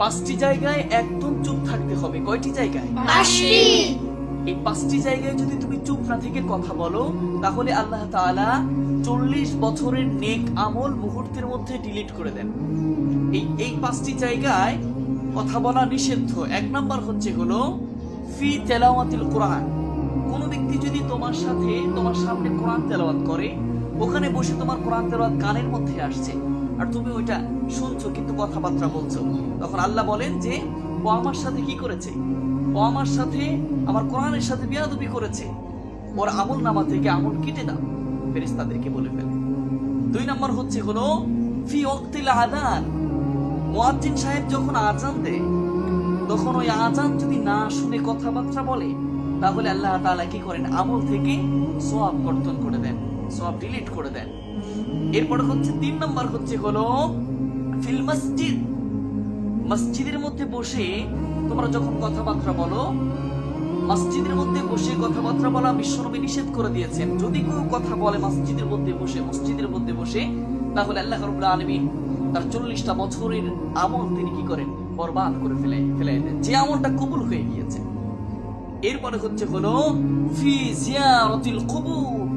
পাঁচটি জায়গায় একদম চুপ থাকতে হবে। কয়টি জায়গায়? পাঁচটি। এই পাঁচটি জায়গায় যদি তুমি চুপ না থেকে কথা বলো তাহলে আল্লাহ তাআলা চল্লিশ বছরের নেক আমল মুহূর্তের মধ্যে ডিলিট করে দেন। এই এই পাঁচটি জায়গায় কথা বলা নিষিদ্ধ। এক নাম্বার হচ্ছে হলো ফি তেলাওয়াতিল কোরআন। কোনো ব্যক্তি যদি তোমার সাথে তোমার সামনে কোরআন তেলাওয়াত করে ওখানে বসে তোমার কোরআন তেলাওয়াত কানের মধ্যে আসছে। আর তুমি ওইটা শুনছো, কিন্তু কথাবার্তা বলছো। তখন আল্লাহ বলেন যে, ও আমার সাথে কি করেছে? ও আমার সাথে, আমার কোরআনের সাথে বিয়াদবি করেছে। ওর আমল নামা থেকে আমল কেটে দাও, ফেরেশতাদেরকে বলে ফেলে। দুই নম্বর হচ্ছে হলো, ফি ওয়াক্তিল আদান মুয়াজ্জিন সাহেব যখন আজান দেয়, তখন ওই আজান যদি না শুনে কথাবার্তা বলে, তাহলে আল্লাহ তাআলা কি করেন? আমল থেকে সওয়াব কর্তন করে দেন, সওয়াব ডিলিট করে দেন। এরপরে হচ্ছে তিন নম্বর হচ্ছে হলো ফিল মসজিদ। মসজিদের মধ্যে বসে তোমরা যখন কথাবার্তা বলো, মসজিদের মধ্যে বসে কথাবার্তা বলা বিশ্বনবী নিষেধ করে দিয়েছেন। যদি কেউ কথা বলে মসজিদের মধ্যে বসে, মসজিদের মধ্যে বসে, তাহলে আল্লাহ রাব্বুল আলামিন তার চল্লিশটা বছরের আমল তিনি কি করেন? বরবাদ করে ফেলে ফেলে দেন। যে আমলটা কবুল হয়ে গিয়েছে। এরপরে হচ্ছে হলো, ফি জিয়ারতিল কবুর।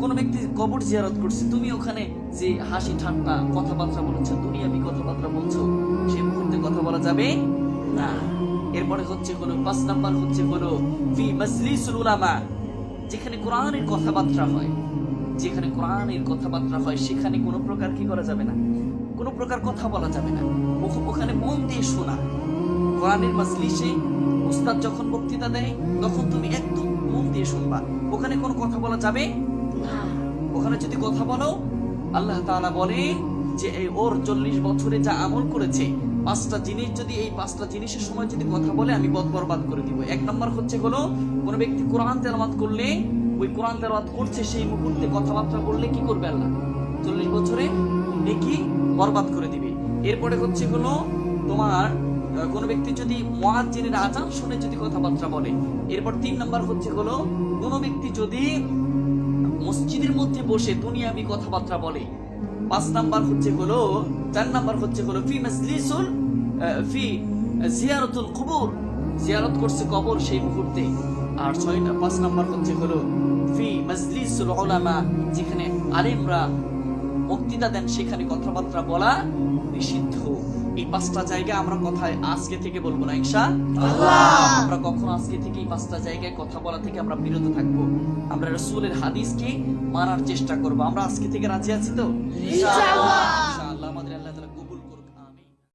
কোন ব্যক্তি কবর জিয়ারত করছে, তুমি ওখানে যে হাসি, ঠাট্টা কথাবার্তা বলেছ, দুনিয়াবি কথাবার্তা বলছো সেই মুহূর্তে কথা বলা যাবে না। এরপরে হচ্ছে হলো পাঁচ নাম্বার হচ্ছে হলো ফি মাজলিসুল উলামা, যেখানে কোরআনের কথাবার্তা হয়। যেখানে কোরআনের কথাবার্তা হয়, সেখানে কোনো প্রকার কি করা যাবে না? কোনো প্রকার কথা বলা যাবে না। ওখানে মন দিয়ে শোনা। কোরআনের মাজলিসে উস্তাদ যখন বক্তৃতা দেয়, তখন তুমি একদম মন দিয়ে শুনবা। ওখানে কোনো কথা বলা যাবে ওখানে যদি কথা বলো, আল্লাহ তাআলা বলে যে এই ওর চল্লিশ বছরে যা আমল করেছে, পাঁচটা জিনিস যদি এই পাঁচটা জিনিসের সময় যদি কথা বলে, আমি বদ বরবাদ করে দিব। এক নম্বর হচ্ছে হলো, কোনো ব্যক্তি কোরআন তেলাওয়াত করলে, ওই কোরআন তেলাওয়াত করছে সেই মুহূর্তে কথাবার্তা বললে কি করবে আল্লাহ? চল্লিশ বছরে নেকি বরবাদ করে দিবে? এরপরে হচ্ছে হলো, তোমার কোনো ব্যক্তি যদি মুয়াজ্জিনের আজান শুনে যদি কথাবার্তা বলে, এরপর তিন নম্বর হচ্ছে হলো, কোনো ব্যক্তি যদি মসজিদের মধ্যে বসে দুনিয়াবি কথাবার্তা বলে। পাঁচ নাম্বার হচ্ছে হলো, চার নাম্বার হচ্ছে হলো, ফি মাজলিসুল ফি জিয়ারতুল কুবুর। জিয়ারত করছে কবর সেই মুহূর্তে। আর ছয় পাঁচ নাম্বার হচ্ছে হলো, ফি মাজলিসুল উলামা, যেখানে আলেমরা বক্তৃতা দেন সেখানে, কথাবার্তা বলা নিষিদ্ধ। এই পাঁচটা জায়গা আমরা কথায় আজকে থেকে বলব না, ইনশা আমরা কখনো আজকে থেকে এই পাঁচটা জায়গায় কথা বলা থেকে আমরা বিরত থাকব। আমরা রসুলের হাদিসকে মানার চেষ্টা করব। আমরা আজকে থেকে রাজি আছি তো?